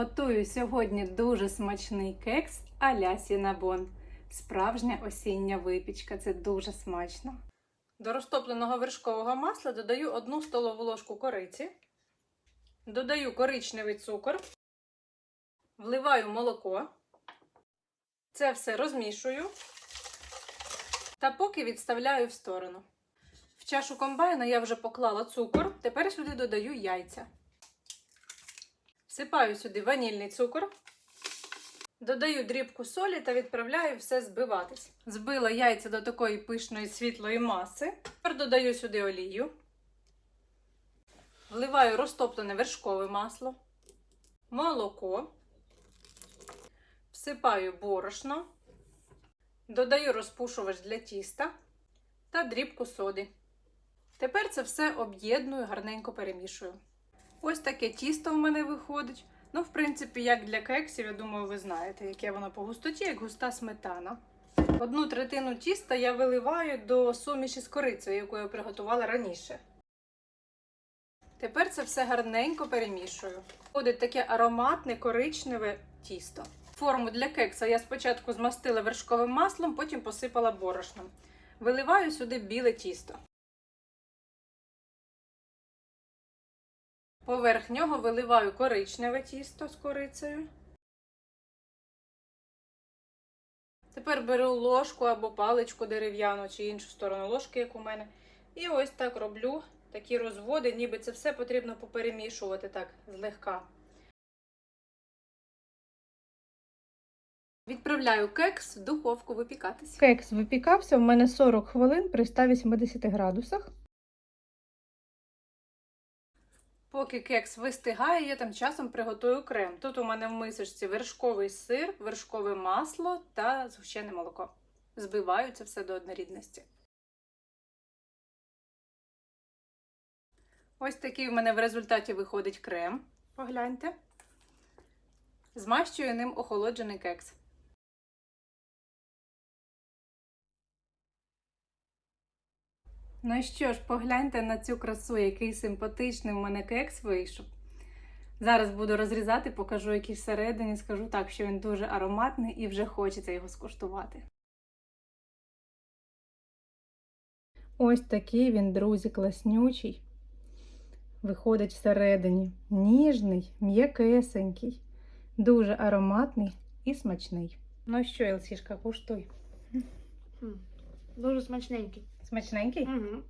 Готую сьогодні дуже смачний кекс а-ля Сінабон. Справжня осіння випічка. Це дуже смачно. До розтопленого вершкового масла додаю 1 столову ложку кориці, додаю коричневий цукор, вливаю молоко. Це все розмішую та поки відставляю в сторону. В чашу комбайна я вже поклала цукор, тепер сюди додаю яйця. Всипаю сюди ванільний цукор, додаю дрібку солі та відправляю все збиватись. Збила яйця до такої пишної світлої маси. Тепер додаю сюди олію, вливаю розтоплене вершкове масло, молоко, всипаю борошно, додаю розпушувач для тіста та дрібку соди. Тепер це все об'єдную, гарненько перемішую. Ось таке тісто в мене виходить. Ну, в принципі, як для кексів, я думаю, ви знаєте, яке воно по густоті, як густа сметана. Одну третину тіста я виливаю до суміші з корицею, яку я приготувала раніше. Тепер це все гарненько перемішую. Виходить таке ароматне коричневе тісто. Форму для кекса я спочатку змастила вершковим маслом, потім посипала борошном. Виливаю сюди біле тісто. Поверх нього виливаю коричневе тісто з корицею. Тепер беру ложку або паличку дерев'яну чи іншу сторону ложки, як у мене. І ось так роблю такі розводи, ніби це все потрібно поперемішувати так злегка. Відправляю кекс в духовку випікатись. Кекс випікався в мене 40 хвилин при 180 градусах. Поки кекс вистигає, я тим часом приготую крем. Тут у мене в мисочці вершковий сир, вершкове масло та згущене молоко. Збиваю це все до однорідності. Ось такий в мене в результаті виходить крем. Погляньте. Змащую ним охолоджений кекс. Ну що ж, погляньте на цю красу, який симпатичний в мене кекс вийшов. Зараз буду розрізати, покажу, який всередині. Скажу так, що він дуже ароматний і вже хочеться його скуштувати. Ось такий він, друзі, класнючий. Виходить всередині. Ніжний, м'якесенький, дуже ароматний і смачний. Ну що, Елсішка, куштуй. Дуже смачненький. Смачненький? Угу.